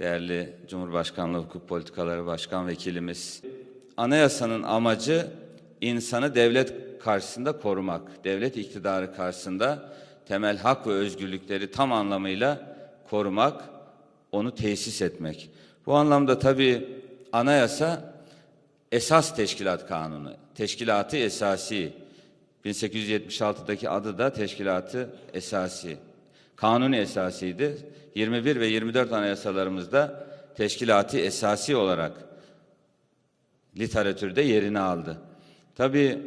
değerli Cumhurbaşkanlığı Hukuk Politikaları Başkan Vekilimiz. Anayasanın amacı insanı devlet karşısında korumak, devlet iktidarı karşısında temel hak ve özgürlükleri tam anlamıyla korumak, onu tesis etmek. Bu anlamda tabii anayasa esas teşkilat kanunu, teşkilatı esasi. 1876'daki adı da teşkilatı esasi. Kanuni esasiydi. 21 ve 24 anayasalarımızda teşkilatı esasi olarak literatürde yerini aldı. Tabii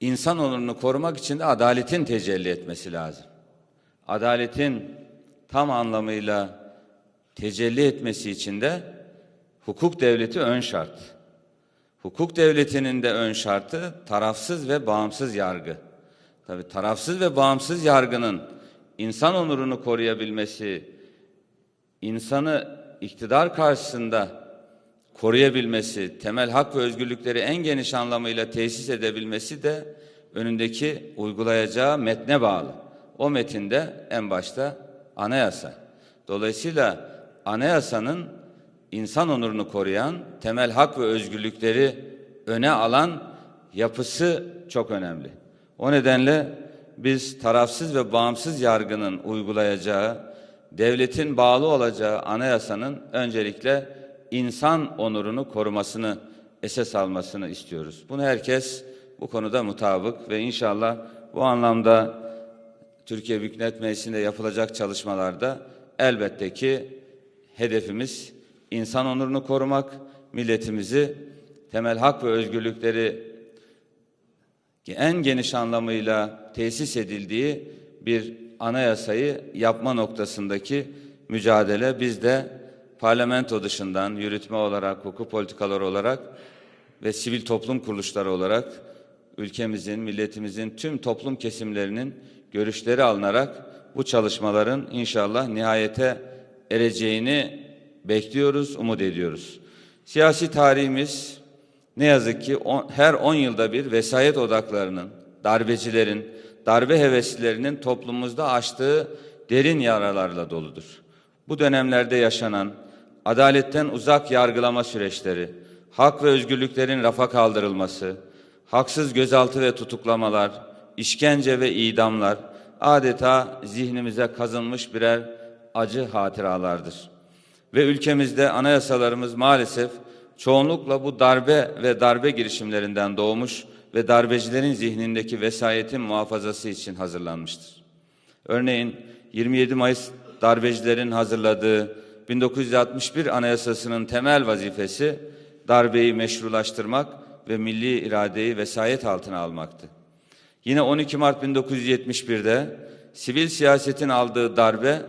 insan onurunu korumak için de adaletin tecelli etmesi lazım. Adaletin tam anlamıyla tecelli etmesi için de hukuk devleti ön şart. Hukuk devletinin de ön şartı tarafsız ve bağımsız yargı. Tabi tarafsız ve bağımsız yargının insan onurunu koruyabilmesi, insanı iktidar karşısında koruyabilmesi, temel hak ve özgürlükleri en geniş anlamıyla tesis edebilmesi de önündeki uygulayacağı metne bağlı. O metinde en başta anayasa. Dolayısıyla anayasanın insan onurunu koruyan, temel hak ve özgürlükleri öne alan yapısı çok önemli. O nedenle biz tarafsız ve bağımsız yargının uygulayacağı, devletin bağlı olacağı anayasanın öncelikle insan onurunu korumasını esas almasını istiyoruz. Bunu herkes bu konuda mutabık ve inşallah bu anlamda Türkiye Büyük Millet Meclisi'nde yapılacak çalışmalarda elbette ki hedefimiz insan onurunu korumak, milletimizi temel hak ve özgürlükleri en geniş anlamıyla tesis edildiği bir anayasayı yapma noktasındaki mücadele biz de parlamento dışından yürütme olarak, hukuk politikaları olarak ve sivil toplum kuruluşları olarak ülkemizin, milletimizin tüm toplum kesimlerinin görüşleri alınarak bu çalışmaların inşallah nihayete ereceğini bekliyoruz, umut ediyoruz. Siyasi tarihimiz ne yazık ki on, her 10 yılda bir vesayet odaklarının, darbecilerin, darbe heveslilerinin toplumumuzda açtığı derin yaralarla doludur. Bu dönemlerde yaşanan adaletten uzak yargılama süreçleri, hak ve özgürlüklerin rafa kaldırılması, haksız gözaltı ve tutuklamalar, işkence ve idamlar adeta zihnimize kazınmış birer acı hatıralardır. Ve ülkemizde anayasalarımız maalesef çoğunlukla bu darbe ve darbe girişimlerinden doğmuş ve darbecilerin zihnindeki vesayetin muhafazası için hazırlanmıştır. Örneğin 27 Mayıs darbecilerin hazırladığı 1961 Anayasası'nın temel vazifesi darbeyi meşrulaştırmak ve milli iradeyi vesayet altına almaktı. Yine 12 Mart 1971'de sivil siyasetin aldığı darbe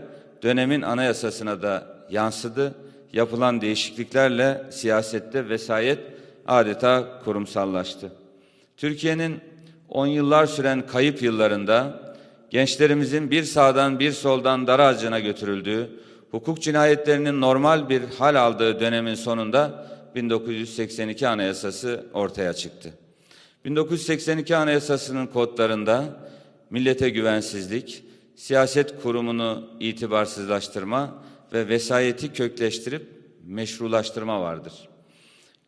dönemin anayasasına da yansıdı. Yapılan değişikliklerle siyasette vesayet adeta kurumsallaştı. Türkiye'nin 10 yıllar süren kayıp yıllarında gençlerimizin bir sağdan bir soldan dar ağacına götürüldüğü, hukuk cinayetlerinin normal bir hal aldığı dönemin sonunda 1982 Anayasası ortaya çıktı. 1982 Anayasası'nın kodlarında millete güvensizlik, siyaset kurumunu itibarsızlaştırma ve vesayeti kökleştirip meşrulaştırma vardır.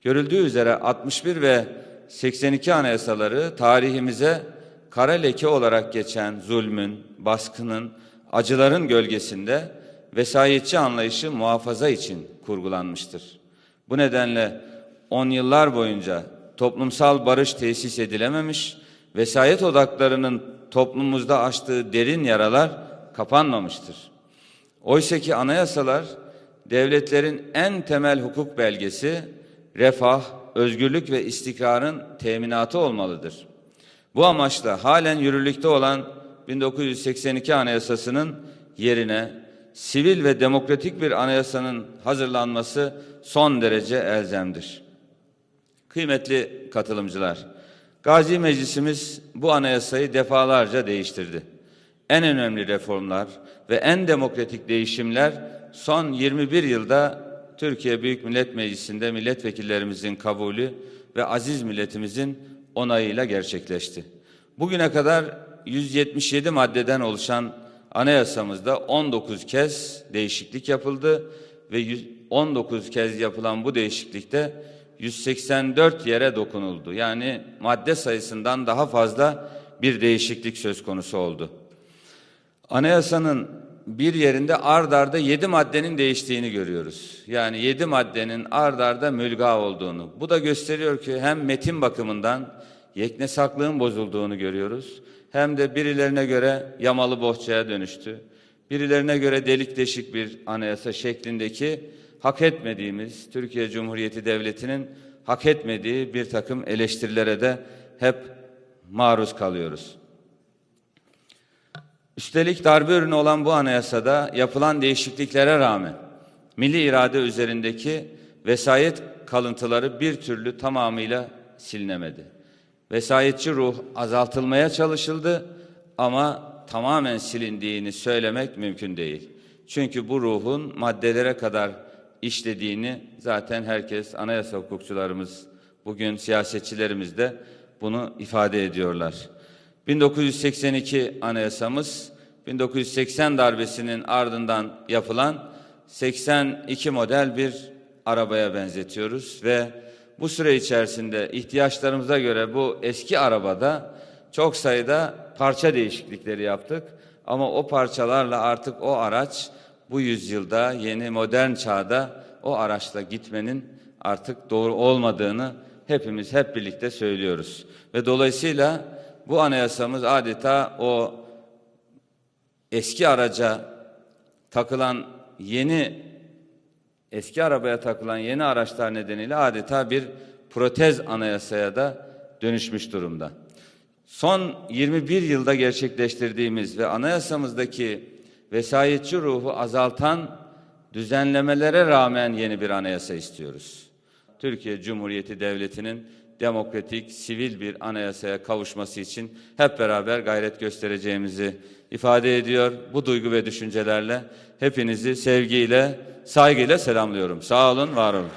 Görüldüğü üzere 61 ve 82 anayasaları tarihimize kara leke olarak geçen zulmün, baskının, acıların gölgesinde vesayetçi anlayışı muhafaza için kurgulanmıştır. Bu nedenle on yıllar boyunca toplumsal barış tesis edilememiş, vesayet odaklarının toplumumuzda açtığı derin yaralar kapanmamıştır. Oysa ki anayasalar devletlerin en temel hukuk belgesi refah, özgürlük ve istikrarın teminatı olmalıdır. Bu amaçla halen yürürlükte olan 1982 Anayasası'nın yerine sivil ve demokratik bir anayasanın hazırlanması son derece elzemdir. Kıymetli katılımcılar, Gazi Meclisimiz bu anayasayı defalarca değiştirdi. En önemli reformlar ve en demokratik değişimler son 21 yılda Türkiye Büyük Millet Meclisi'nde milletvekillerimizin kabulü ve aziz milletimizin onayıyla gerçekleşti. Bugüne kadar 177 maddeden oluşan anayasamızda 19 kez değişiklik yapıldı ve 100 19 kez yapılan bu değişiklikte 184 yere dokunuldu. Yani madde sayısından daha fazla bir değişiklik söz konusu oldu. Anayasanın bir yerinde ard arda yedi maddenin değiştiğini görüyoruz. Yani yedi maddenin ard arda mülga olduğunu. Bu da gösteriyor ki hem metin bakımından yeknesaklığın bozulduğunu görüyoruz. Hem de birilerine göre yamalı bohçaya dönüştü. Birilerine göre delik deşik bir anayasa şeklindeki hak etmediğimiz Türkiye Cumhuriyeti Devleti'nin hak etmediği bir takım eleştirilere de hep maruz kalıyoruz. Üstelik darbe ürünü olan bu anayasada yapılan değişikliklere rağmen milli irade üzerindeki vesayet kalıntıları bir türlü tamamıyla silinemedi. Vesayetçi ruh azaltılmaya çalışıldı ama tamamen silindiğini söylemek mümkün değil. Çünkü bu ruhun maddelere kadar işlediğini zaten herkes anayasa hukukçularımız bugün siyasetçilerimiz de bunu ifade ediyorlar. 1982 anayasamız 1980 darbesinin ardından yapılan 82 model bir arabaya benzetiyoruz ve bu süre içerisinde ihtiyaçlarımıza göre bu eski arabada çok sayıda parça değişiklikleri yaptık. Ama o parçalarla artık o araç bu yüzyılda yeni modern çağda o araçla gitmenin artık doğru olmadığını hepimiz hep birlikte söylüyoruz. Ve dolayısıyla bu anayasamız adeta o eski araca takılan yeni eski arabaya takılan yeni araçlar nedeniyle adeta bir protez anayasaya da dönüşmüş durumda. Son 21 yılda gerçekleştirdiğimiz ve anayasamızdaki vesayetçi ruhu azaltan düzenlemelere rağmen yeni bir anayasa istiyoruz. Türkiye Cumhuriyeti Devleti'nin demokratik, sivil bir anayasaya kavuşması için hep beraber gayret göstereceğimizi ifade ediyor. Bu duygu ve düşüncelerle hepinizi sevgiyle, saygıyla selamlıyorum. Sağ olun, var olun.